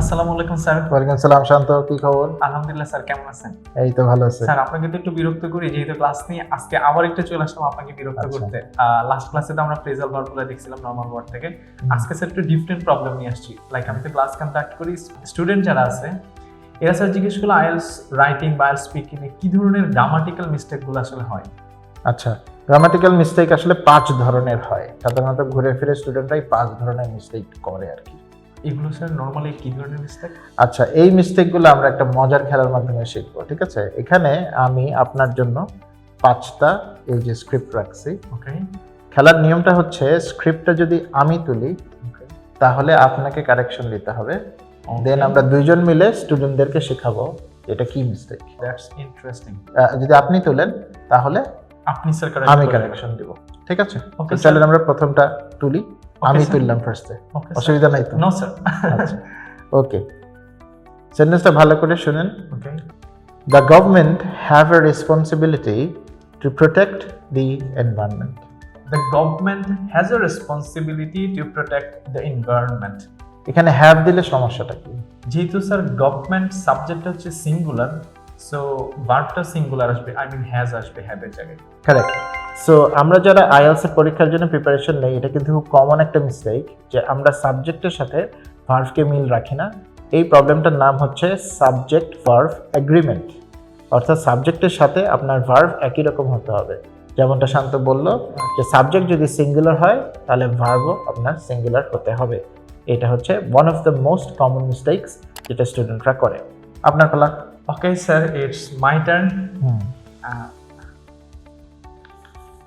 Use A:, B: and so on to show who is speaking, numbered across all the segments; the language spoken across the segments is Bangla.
A: আসসালামু আলাইকুম স্যার।
B: ওয়ালাইকুম সালাম শান্ত কি খবর?
A: আলহামদুলিল্লাহ স্যার কেমন আছেন?
B: এই তো ভালো আছে।
A: স্যার আপনাকে তো একটু বিরক্ত করি যেহেতু ক্লাস নিয়ে আজকে আবার একটু চলে আসলাম আপনাকে বিরক্ত
B: আচ্ছা।
A: করতে। লাস্ট ক্লাসে তো আমরা ফ্রেজাল ভার্বগুলো দেখছিলাম নর্মাল ওয়ার্ড থেকে। আজকে স্যার একটু ডিফারেন্ট প্রবলেম নিয়ে আসছি। লাইক আমি তো ক্লাস কন্ডাক্ট করি স্টুডেন্ট যারা আছে এরা স্যার জিজ্ঞেস করল আইএলস রাইটিং বা আইএলস স্পিকিং এ কি ধরনের গ্রামাটিক্যাল মিস্টেকগুলো আসলে হয়?
B: আচ্ছা গ্রামাটিক্যাল মিস্টেক আসলে পাঁচ ধরনের হয়। সাধারণত ঘুরে ফিরে স্টুডেন্টরাই পাঁচ ধরনের মিস্টেক করে আর কি।
A: এগুলো স্যার নর্মালি কি ধরনের মিস্টেক
B: আচ্ছা এই মিস্টেকগুলো আমরা একটা মজার খেলার মাধ্যমে শিখব ঠিক আছে? এখানে আমি আপনার জন্য পাঁচটা এই যে স্ক্রিপ্ট রাখছি।
A: ওকে
B: খেলার নিয়মটা হচ্ছে স্ক্রিপ্টটা যদি আমি তুলি তাহলে আপনাকে কারেকশন দিতে হবে। দেন আমরা দুইজন মিলে স্টুডেন্টদেরকে শেখাবো এটা কি মিস্টেক
A: দ্যাটস ইন্টারেস্টিং
B: যদি আপনি তুলেন তাহলে
A: আপনি স্যার
B: আমি কারেকশন দিব ঠিক আছে?
A: ওকে
B: তো
A: sir.
B: চলেন আমরা প্রথমটা তুলি। আমি তুললাম ফার্স্টে অসুবিধা নাই তো?
A: নো স্যার
B: ওকে সেন্টেন্সটা ভালো করে শুনেন।
A: Okay
B: the government have a responsibility to protect the environment
A: The government has a responsibility to protect the environment.
B: এখানে হ্যাভ দিলে সমস্যাটা কি?
A: যেহেতু স্যার গভর্নমেন্ট সাবজেক্ট হচ্ছে সিঙ্গুলার সো ভার্বটা সিঙ্গুলার আসবে আই মিন হ্যাজ আসবে হ্যাভের জায়গায়।
B: কারেক্ট সো আমরা যারা আইএলস এর পরীক্ষার জন্য প্রিপারেশন নেই এটা কিন্তু খুব কমন একটা মিস্টেক যে আমরা সাবজেক্টের সাথে ভার্ভকে মিল রাখি না। এই প্রবলেমটার নাম হচ্ছে সাবজেক্ট ভার্ভ এগ্রিমেন্ট অর্থাৎ সাবজেক্টের সাথে আপনার ভার্ভ একই রকম হতে হবে। যেমনটা শান্ত বলল যে সাবজেক্ট যদি সিঙ্গুলার হয় তাহলে ভার্ভও আপনার সিঙ্গুলার হতে হবে। এটা হচ্ছে one of the most common mistakes যেটা স্টুডেন্টরা করে। আপনার পালা?
A: Okay sir it's my turn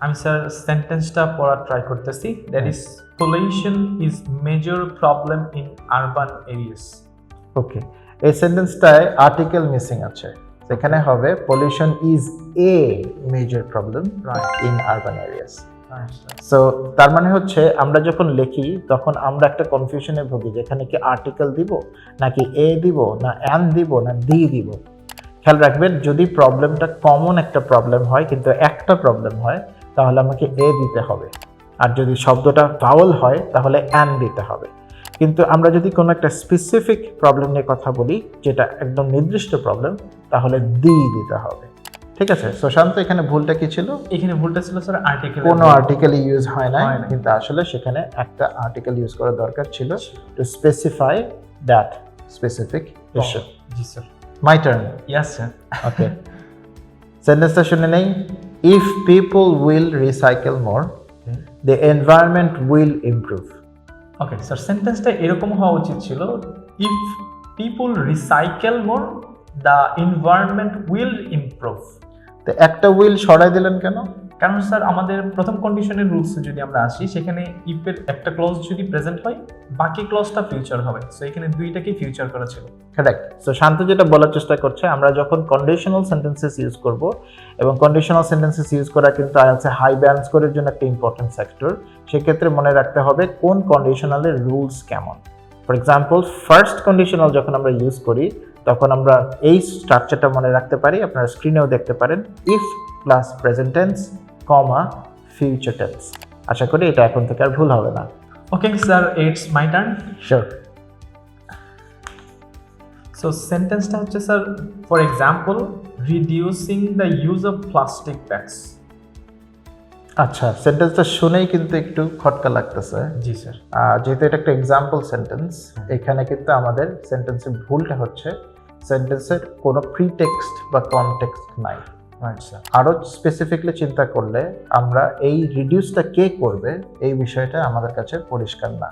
A: আমি স্যার সেন্টেন্সটা পড়ার ট্রাই করতেছি। That is pollution is major problem in urban areas
B: okay এই সেন্টেন্সটায় আর্টিকেল মিসিং আছে। সেখানে হবে pollution is a major problem in urban areas so তার মানে হচ্ছে আমরা যখন লিখি তখন আমরা একটা কনফিউশনে ভুগি যেখানে কি আর্টিকেল দিব নাকি এ দিব না অ্যান দিব না দি দিব। খেয়াল রাখবেন যদি প্রবলেমটা কমন একটা প্রবলেম হয় কিন্তু একটা প্রবলেম হয় তাহলে আমাকে এ দিতে হবে। আর যদি শব্দটা ভাওয়াল হয় তাহলে অ্যান দিতে হবে। কিন্তু আমরা যদি কোনো একটা স্পেসিফিক প্রবলেম নিয়ে কথা বলি যেটা একদম নির্দিষ্ট প্রবলেম তাহলে দি দিতে হবে। ঠিক আছে? সুশান্ত এখানে ভুলটা কি ছিল?
A: এখানে ভুলটা ছিল স্যার আর্টিকেল
B: কোনো আর্টিকেল ইউজ হয়
A: হয় না।
B: কিন্তু আসলে সেখানে একটা আর্টিকেল ইউজ করা দরকার ছিল to specify that specific issue
A: G sir
B: my turn
A: yes sir
B: okay সেন্টেন্সটা শুনে নেই? If people will recycle more the environment will improve
A: okay sir সেন্টেন্সটা এরকম হওয়া উচিত ছিল if people recycle more the environment will improve
B: তো একটা উইল সরাই দিলেন কেন?
A: কারণ স্যার, আমাদের প্রথম কন্ডিশনের রুলস যদি আমরা আসি, সেখানে ইফের একটা ক্লজ যদি প্রেজেন্ট হয়, বাকি ক্লজটা ফিউচার হবে। সো এখানে দুইটাকে ফিউচার করা ছিল।
B: কারেক্ট সো শান্ত যেটা বলার চেষ্টা করছে, আমরা যখন কন্ডিশনাল সেন্টেন্সেস ইউজ করব, এবং কন্ডিশনাল সেন্টেন্সেস ইউজ করা কিন্তু আছে হাই ব্যালেন্স করার জন্য একটা ইম্পর্টেন্ট সেক্টর সেক্ষেত্রে মনে রাখতে হবে কোন কন্ডিশনালের রুলস কেমন। ফর এক্সাম্পল ফার্স্ট কন্ডিশনাল যখন আমরা ইউজ করি, তখন আমরা এই স্ট্রাকচারটা মনে রাখতে পারি, আপনারা স্ক্রিনেও দেখতে পারেন if plus present tense comma future tense আশা করি এটা এখন থেকে আর ভুল হবে না।
A: Okay sir it's my turn
B: sure
A: so সেন্টেন্সটা হচ্ছে sir for example reducing the use of plastic bags
B: আচ্ছা সেন্টেন্সটা শুনেই কিন্তু একটু খটকা লাগতেছে।
A: জি স্যার
B: যেহেতু এটা একটা এক্সাম্পল সেন্টেন্স এখানে কিন্তু আমাদের সেন্টেন্সের ভুলটা হচ্ছে সেন্টেন্সের কোনো প্রিটেক্সট বা কনটেক্সট নাই।
A: স্যার
B: আরও স্পেসিফিকলি চিন্তা করলে আমরা এই রিডিউসটা কে করবে এই বিষয়টা আমাদের কাছে পরিষ্কার না।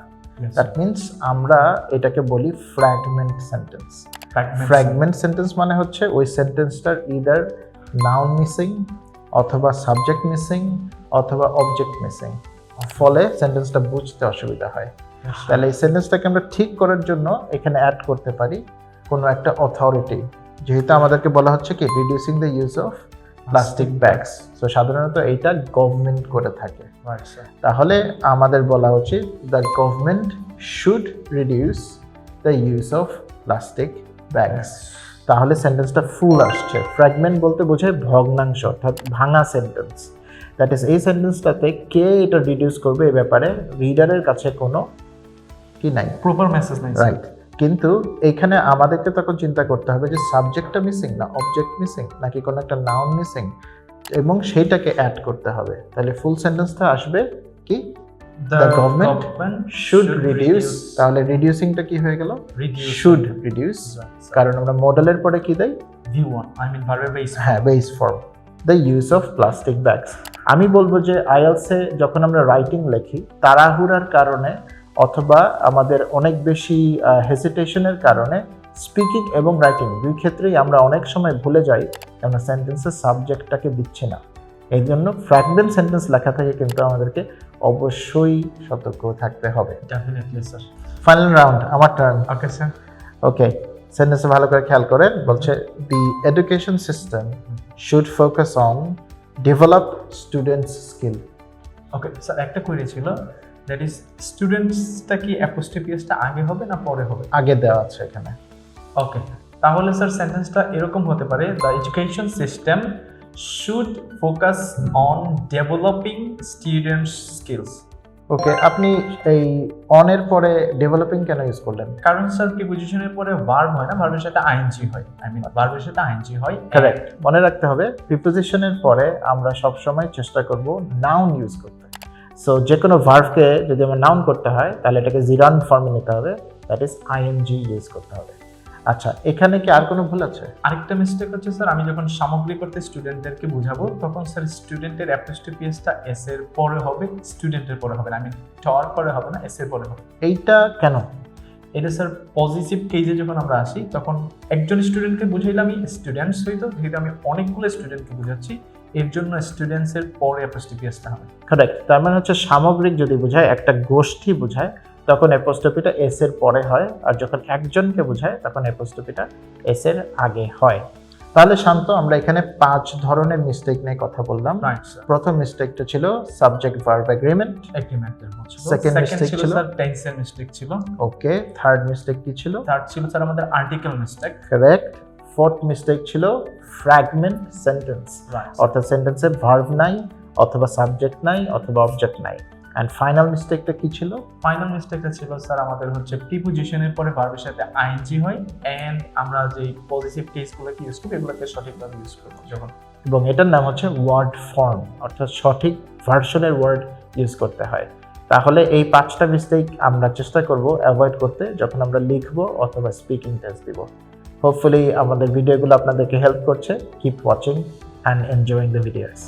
B: দ্যাট মিনস আমরা এটাকে বলি ফ্র্যাগমেন্ট সেন্টেন্স ফ্র্যাগমেন্ট সেন্টেন্স মানে হচ্ছে ওই সেন্টেন্সটার ইদার নাউন মিসিং অথবা সাবজেক্ট মিসিং অথবা অবজেক্ট মিসিং ফলে সেন্টেন্সটা বুঝতে অসুবিধা হয়। তাহলে এই সেন্টেন্সটাকে আমরা ঠিক করার জন্য এখানে অ্যাড করতে পারি কোনো একটা অথরিটি যেহেতু আমাদেরকে বলা হচ্ছে কি reducing the use of plastic bags তো সাধারণত এইটা গভর্নমেন্ট করে থাকে। তাহলে আমাদের বলা উচিত the government should reduce the use of plastic bags তাহলে সেন্টেন্সটা ফুল আসছে। ফ্র্যাগমেন্ট বলতে বোঝায় ভগ্নাংশ অর্থাৎ ভাঙা সেন্টেন্স দ্যাট ইজ এই সেন্টেন্সটাতে কে এটা রিডিউস করবে এই ব্যাপারে রিডারের কাছে কোনো কি নাই।
A: প্রপার মেসেজ নাই
B: রাইট কিন্তু এখানে আমাদেরকে তখন চিন্তা করতে হবে যে সাবজেক্টটা মিসিং না অবজেক্ট মিসিং নাকি কোনো একটা নাউন মিসিং এবং সেইটাকে অ্যাড করতে হবে। তাহলে ফুল সেন্টেন্সটা আসবে কি?
A: দ্য
B: government শুড রিডিউস তাহলে রিডিউসিংটা কি হয়ে গেল? শুড রিডিউস কারণ আমরা মডেলের পরে কি দেই?
A: View one I mean verb base
B: হ্যাঁ base form the use of plastic bags আমি বলব যে আইএলসে যখন আমরা রাইটিং লিখি তাড়াহুড়ার কারণে অথবা আমাদের অনেক বেশি হেসিটেশনের কারণে স্পিকিং এবং রাইটিং দুই ক্ষেত্রেই আমরা অনেক সময় ভুলে যাই আমরা সেন্টেন্সের সাবজেক্টটাকে দিচ্ছি না। এই জন্য ফ্র্যাগমেন্ট সেন্টেন্স লেখা থেকে কিন্তু আমাদেরকে অবশ্যই সতর্ক থাকতে হবে।
A: Definitely sir.
B: ফাইনাল রাউন্ড আমার টার্ন
A: ওকে স্যার
B: ওকে সেন্টেন্সে ভালো করে খেয়াল করেন বলছে the education system should focus on develop students skill
A: okay sir একটা কোয়েরি ছিল দ্যাট ইজ স্টুডেন্টসটা কি অ্যাপোস্ট্রোপিয়াসটা আগে হবে না পরে হবে?
B: আগে দেওয়া আছে এখানে।
A: ওকে তাহলে স্যার সেন্টেন্সটা এরকম হতে পারে the education system should focus on developing students skills
B: okay আপনি এই অনের পরে ডেভেলপিং কেন ইউজ করলেন?
A: কারণ স্যার প্রিপোজিশনের পরে ভার্ব হয় না? ভার্বের সাথে আইএনজি হয়। আই মিন ভার্বের সাথে আইএনজি হয়
B: কারেক্ট মনে রাখতে হবে প্রিপোজিশনের পরে আমরা সব সময় চেষ্টা করব নাউন ইউজ করতে। সো যে কোনো ভার্ভকে যদি আমার নাউন করতে হয় তাহলে এটাকে জিরান ফর্মে নিতে হবে দ্যাট ইজ আইএনজি ইউজ করতে হবে। আচ্ছা এখানে কি আর কোনো ভুল আছে?
A: আরেকটা মিস্টেক হচ্ছে স্যার আমি যখন সামগ্রিক করতে স্টুডেন্টদেরকে বুঝাবো তখন স্যার স্টুডেন্টের অ্যাপোস্ট্রোপিয়াসটা এস এর পরে হবে স্টুডেন্টের পরে হবে না আমি টর পরে হবে না এস এর পরে হবে।
B: এইটা কেন?
A: এটা স্যার পজিটিভ কেজে যখন আমরা আসি তখন একজন স্টুডেন্টকে বুঝাইলে আমি স্টুডেন্টস হইতো যেহেতু আমি অনেকগুলো স্টুডেন্টকে বুঝাচ্ছি এর জন্য স্টুডেন্টসের পরে অ্যাপোস্ট্রোপিয়াসটা হবে।
B: কারেক্ট তার মানে হচ্ছে সামগ্রিক যদি বোঝায় একটা গোষ্ঠী বোঝায় তখন অ্যাপোস্টপিটা এস এর পরে হয় আর যখন একজনকে বোঝায় তখন অ্যাপোস্টপিটা এস এর আগে হয়। তাহলে শান্ত আমরা এখানে পাঁচ ধরনের মিস্টেক নিয়ে কথা বললাম। প্রথম মিস্টেকটা ছিল সাবজেক্ট ভার্ব এগ্রিমেন্ট
A: এগ্রিমেন্টের সেকেন্ড ছিল।
B: ছিল?
A: স্যার টেন্সের মিস্টেক ছিল।
B: ওকে থার্ড মিস্টেক কি ছিল?
A: থার্ড ছিল স্যার আমাদের article mistake
B: correct fourth mistake ছিল ফ্র্যাগমেন্ট সেন্টেন্স অর্থাৎ সেন্টেন্সে ভার্ভ নাই অথবা সাবজেক্ট নাই অথবা অবজেক্ট নাই। অ্যান্ড ফাইনাল মিস্টেকটা কি ছিল?
A: ফাইনাল মিস্টেকটা ছিল স্যার আমাদের হচ্ছে প্রিপোজিশনের পরে ভার্বের সাথে আইএনজি হয় এন্ড আমরা যে পজিটিভ কেসগুলোকে ইউজ করি এগুলোকে সঠিকভাবে ইউজ করব। যখন
B: এবং এটার নাম হচ্ছে ওয়ার্ড ফর্ম অর্থাৎ সঠিক ভার্সনের ওয়ার্ড ইউজ করতে হয়। তাহলে এই পাঁচটা মিস্টেক আমরা চেষ্টা করব অ্যাভয়েড করতে যখন আমরা লিখব অথবা স্পিকিং টেস্ট দিব। হোপফুলি আমাদের ভিডিওগুলো আপনাদেরকে হেল্প করছে. Keep watching and enjoying the videos